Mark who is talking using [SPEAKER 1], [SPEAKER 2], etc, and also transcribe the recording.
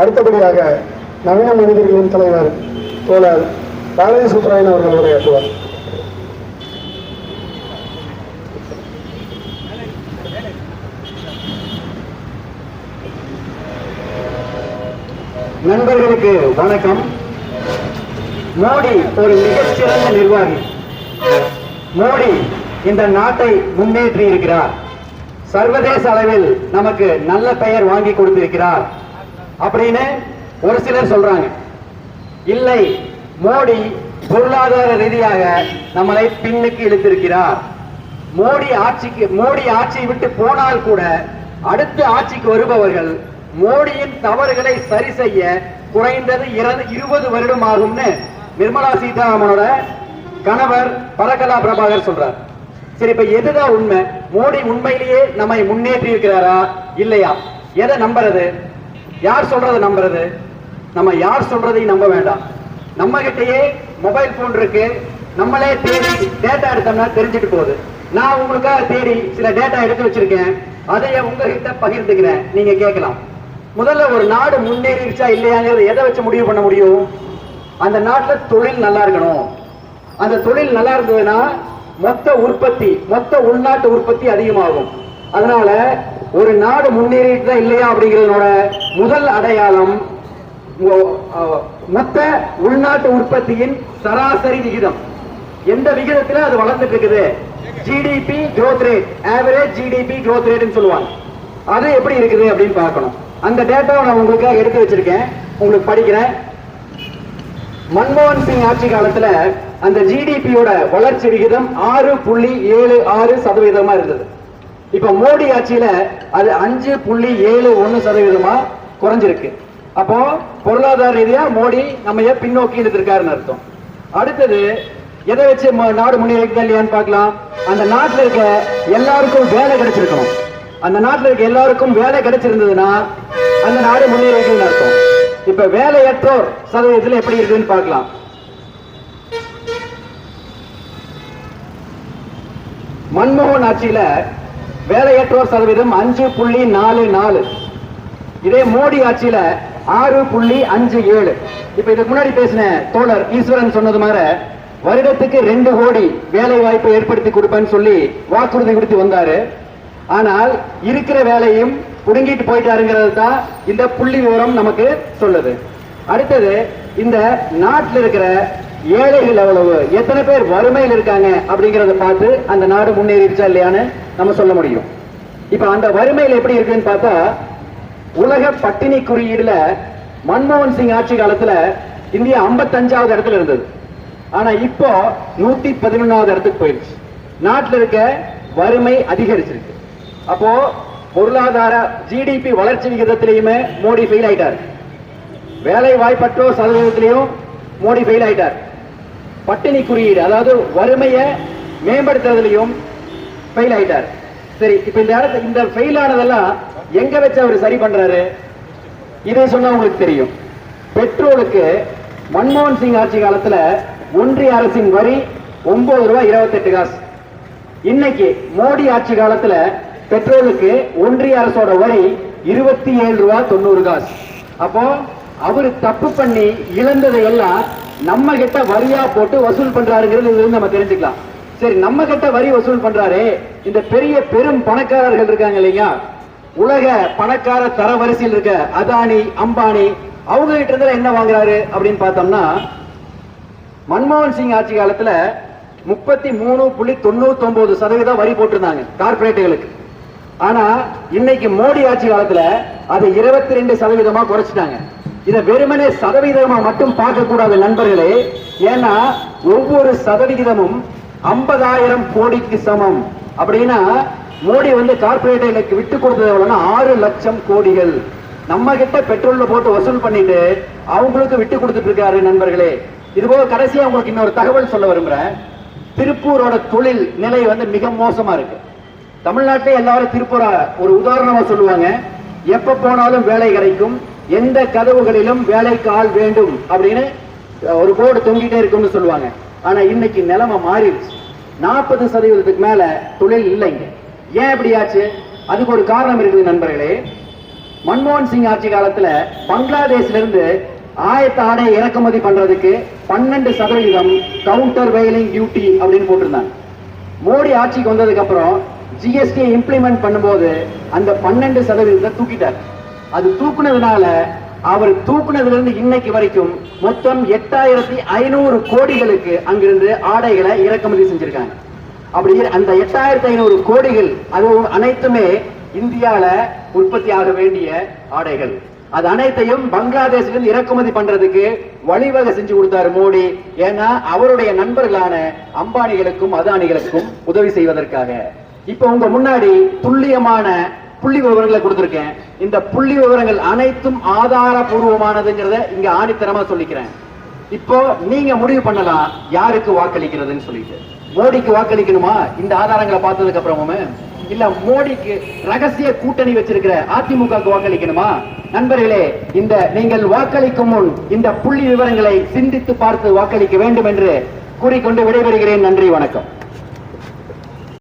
[SPEAKER 1] அடுத்தபடியாக நவீன மனிதர்களின் தலைவர் தோழர் பாரதி சுப்ராயன் அவர்கள் உரையாற்றுவார்.
[SPEAKER 2] நண்பர்களுக்கு வணக்கம். மோடி ஒரு மிகச்சிறந்த நிர்வாகி. மோடி இந்த நாட்டை முன்னேற்றி இருக்கிறார் சர்வதேச அளவில் நமக்கு நல்ல பெயர் வாங்கி கொடுத்திருக்கிறார். அப்படின்னு ஒரு சிலர் சொல்றாங்க. இல்லை மோடி பொருளாதார ரீதியாக நம்மளை பின்னுக்கு இழுத்திருக்கிறார். மோடி ஆட்சிக்கு மோடி ஆட்சியை விட்டு போனால் கூட அடுத்த ஆட்சிக்கு வருபவர்கள் மோடியின் தவறுகளை சரி செய்ய குறைந்தது இருபது வருடம் ஆகும்னு நிர்மலா சீதாராமனோட கணவர் பரகலா பிரபாகர் சொல்றார். சரி இப்ப எதுதான் உண்மை? மோடி உண்மையிலேயே நம்மை முன்னேற்றி இருக்கிறாரா இல்லையா? எதை நம்புறது? யார் சொல்றதை நம்புறது? நம்ம யார் சொல்றதையும் நம்ப வேண்டாம். நம்ம கிட்டயே மொபைல் போன் இருக்கு. நம்மளே தேடி டேட்டா எடுத்தோம்னா தெரிஞ்சுட்டு போகுது. நான் உங்களுக்காக தேடி சில டேட்டா எடுத்து வச்சிருக்கேன். அதையே உங்ககிட்ட பகிர்ந்துக்கிறேன். நீங்க கேட்கலாம். முதல்ல ஒரு நாடு முன்னேறிடுச்சா இல்லையாங்கிறத எதை வச்சு முடிவு பண்ண முடியும்? அந்த நாட்டில் தொழில் நல்லா இருக்கணும். அந்த தொழில் நல்லா இருந்ததுன்னா மொத்த உற்பத்தி மொத்த உள்நாட்டு உற்பத்தி அதிகமாகும். அதனால ஒரு நாடு முன்னேறிட்டு இல்லையா அப்படிங்கிறதோட முதல் அடையாளம் மொத்த உள்நாட்டு உற்பத்தியின் சராசரி விகிதம். எந்த விகிதத்தில் அது வளர்ந்துட்டு இருக்குது? GDP growth rate average GDP growth ரேட்னு சொல்லுவாங்க. அது எப்படி இருக்குது அப்படின்னு பார்க்கணும். அந்த டேட்டாவை நான் உங்களுக்காக எடுத்து வச்சிருக்கேன். உங்களுக்கு படிக்கிறேன். மன்மோகன் சிங் ஆட்சி காலத்தில் அந்த ஜிடிபியோட வளர்ச்சி விகிதம் ஆறு புள்ளி ஏழு ஆறு சதவீதமா இருந்தது. இப்ப மோடி ஆட்சியில அது அஞ்சு புள்ளி ஏழு ஒன்னு சதவீதமா குறைஞ்சிருக்கு. அப்போ பொருளாதார ரீதியா மோடி நம்ம பின்னோக்கி இருந்திருக்காருன்னு அர்த்தம். அடுத்தது எதை வச்சு நாடு முன்னேறிக்குதா இல்லையான்னு பார்க்கலாம். அந்த நாட்டில் இருக்க எல்லாருக்கும் வேலை கிடைச்சிருக்கணும். அந்த நாட்டில் இருக்க எல்லாருக்கும் வேலை கிடைச்சிருந்ததுன்னா அந்த நாடு முன்னேறிக்குதுன்னு அர்த்தம். இப்ப வேலையற்றோர் சதவீதத்துல எப்படி இருக்குன்னு பார்க்கலாம். மன்மோகன் ஆட்சியில வேலையற்றோர் சதவீதம் அஞ்சு புள்ளி நாலு நாலு. இதே மோடி ஆட்சியில ஆறு புள்ளி அஞ்சு ஏழு. இப்ப இதுக்கு முன்னாடி பேசின தோழர் ஈஸ்வரன் சொன்னது மாதிரி வருடத்துக்கு ரெண்டு கோடி வேலை வாய்ப்பை ஏற்படுத்தி கொடுப்பேன்னு சொல்லி வாக்குறுதி கொடுத்து வந்தாரு. ஆனால் இருக்கிற வேலையும் புடுங்கிட்டு போயிட்டாருங்கிறது தான் இந்த புள்ளி விவரம் நமக்கு சொல்லுது. அடுத்தது இந்த நாட்டில் இருக்கிற ஏழைகள் எவ்வளவு? எத்தனை பேர் வறுமையில் இருக்காங்க அப்படிங்கறத பார்த்து அந்த நாடு முன்னேறிடுச்சா இல்லையான்னு நம்ம சொல்ல முடியும். இப்ப அந்த வறுமையில் எப்படி இருக்குன்னு பார்த்தா உலக பட்டினி குறியீடுல மன்மோகன் சிங் ஆட்சி காலத்துல இந்தியா 55வது இடத்துல இருந்தது. ஆனா இப்போ நூத்தி பதினொன்னாவது இடத்துக்கு போயிடுச்சு நாட்டில் இருக்க வறுமை அதிகரிச்சிருக்கு. அப்போ பொருளாதார ஜிடிபி வளர்ச்சி விகிதத்திலையுமே மோடி ஃபெயில் ஆயிட்டார். வேலை வாய்ப்பற்றோர் சதவீதத்திலையும் மோடி ஃபெயில் ஆயிட்டார். பட்டினி குறியீடு அதாவது வறுமையை மேம்படுத்துறதுலையும் ஃபெயில் ஆயிட்டார். சரி இப்ப இந்த இடத்துல இந்த ஃபெயில் ஆனதெல்லாம் எங்க வச்சு அவர் சரி பண்றாரு? இதை சொன்னா உங்களுக்கு தெரியும். பெட்ரோலுக்கு மன்மோகன் சிங் ஆட்சி காலத்துல ஒன்றிய அரசின் வரி ஒன்பது ரூபாய் இருபத்தெட்டு காசு. இன்னைக்கு மோடி ஆட்சி காலத்துல பெட்ரோலுக்கு ஒன்றிய அரசோட வரி இருபத்தி ஏழு ரூபாய் தொண்ணூறு காசு. அப்போ அவரு தப்பு பண்ணி இழந்ததை எல்லாம் நம்ம கிட்ட வரியா போட்டு வசூல் பண்றாருங்கிறது இதுல இருந்து நம்ம தெரிஞ்சுக்கலாம். சரி நம்ம கிட்ட வரி வசூல் பண்றாரு இந்த பெரிய பெரும் பணக்காரர்கள் இருக்காங்க இல்லையா? உலக பணக்கார தரவரிசையில் இருக்க அதானி அம்பானி அவங்க கிட்ட இருந்து என்ன வாங்குறாரு அப்படின்னு பார்த்தோம்னா மன்மோகன் சிங் ஆட்சி காலத்துல முப்பத்தி மூணு புள்ளி தொண்ணூத்தி ஒன்பது சதவீதம் வரி போட்டிருந்தாங்க கார்பரேட்டுகளுக்கு ஆனா இன்னைக்கு மோடி ஆட்சி காலத்துல அதை இருபத்தி ரெண்டு சதவீதமா குறைச்சிட்டாங்க. இதை வெறுமனே சதவீதமா மட்டும் பார்க்க கூடாது நண்பர்களே. ஏன்னா ஒவ்வொரு சதவிகிதமும் ஐம்பதாயிரம் கோடிக்கு சமம். அப்படின்னா மோடி வந்து கார்பரேட்டுகளுக்கு விட்டு கொடுத்தது எவ்வளோன்னா ஆறு லட்சம் கோடிகள். நம்ம கிட்ட பெட்ரோல்ல போட்டு வசூல் பண்ணிட்டு அவங்களுக்கு விட்டு கொடுத்துட்டு இருக்காரு நண்பர்களே. இதுபோக கடைசியா உங்களுக்கு இன்னொரு தகவல் சொல்ல விரும்புறேன். திருப்பூரோட தொழில் நிலை வந்து மிக மோசமா இருக்கு. தமிழ்நாட்டிலே எல்லாரும் திருப்பூரா ஒரு உதாரணமா சொல்லுவாங்க. எப்ப போனாலும் வேலை கிடைக்கும் எந்த கதவுகளிலும் வேலைக்கு ஆள் வேண்டும் அப்படின்னு ஒரு போர்டு தொங்கிட்டே இருக்கும்னு சொல்லுவாங்க. ஆனா இன்னைக்கு நிலைமை மாறிடுச்சு. நாற்பது சதவீதத்துக்கு மேல தொழில் இல்லைங்க. ஏன் இப்படி ஆச்சு? அதுக்கு ஒரு காரணம் இருக்குது நண்பர்களே. மன்மோகன் சிங் ஆட்சி காலத்துல பங்களாதேஷ்ல இருந்து ஆயத்த ஆடை இறக்குமதி பண்றதுக்கு பன்னெண்டு சதவீதம் கவுண்டர் வெயிலிங் டியூட்டி அப்படின்னு போட்டிருந்தாங்க. மோடி ஆட்சிக்கு வந்ததுக்கு அப்புறம் ஜிஎஸ்டி இம்ப்ளிமெண்ட் பண்ணும்போது அந்த பன்னெண்டு சதவீதத்தை தூக்கிட்டார். அது தூக்குனதுனால அவர் தூக்குனதுல இருந்து இன்னைக்கு வரைக்கும் மொத்தம் எட்டாயிரத்தி ஐநூறு கோடிகளுக்கு அங்கிருந்து ஆடைகளை இறக்குமதி செஞ்சிருக்காங்க. அப்படி அந்த எட்டாயிரத்தி ஐநூறு கோடிகள் அது அனைத்துமே இந்தியால உற்பத்தி ஆக வேண்டிய ஆடைகள். அது அனைத்தையும் பங்களாதேஷ்ல இருந்து இறக்குமதி பண்றதுக்கு வழிவகை செஞ்சு கொடுத்தாரு மோடி. ஏன்னா அவருடைய நண்பர்களான அம்பானிகளுக்கும் அதானிகளுக்கும் உதவி செய்வதற்காக. இப்ப உங்க முன்னாடி துல்லியமான புள்ளி விவரங்களை கொடுத்துருக்கேன். இந்த புள்ளி விவரங்கள் அனைத்தும் ஆதாரபூர்வமானதுங்கிறத இங்க ஆணித்தரமா சொல்லிக்கிறேன். இப்போ நீங்க முடிவு பண்ணலாம் யாருக்கு வாக்களிக்கிறதுன்னு சொல்லிட்டு. மோடிக்கு வாக்களிக்கணுமா? இந்த ஆதாரங்களை பார்த்ததுக்கு அப்புறமுமே. இல்ல மோடிக்கு ரகசிய கூட்டணி வச்சிருக்கிற அதிமுக வாக்களிக்கணுமா? நண்பர்களே இந்த நீங்கள் வாக்களிக்கும் முன் இந்த புள்ளி விவரங்களை சிந்தித்து பார்த்து வாக்களிக்க வேண்டும் என்று கூறிக்கொண்டு விடைபெறுகிறேன். நன்றி வணக்கம்.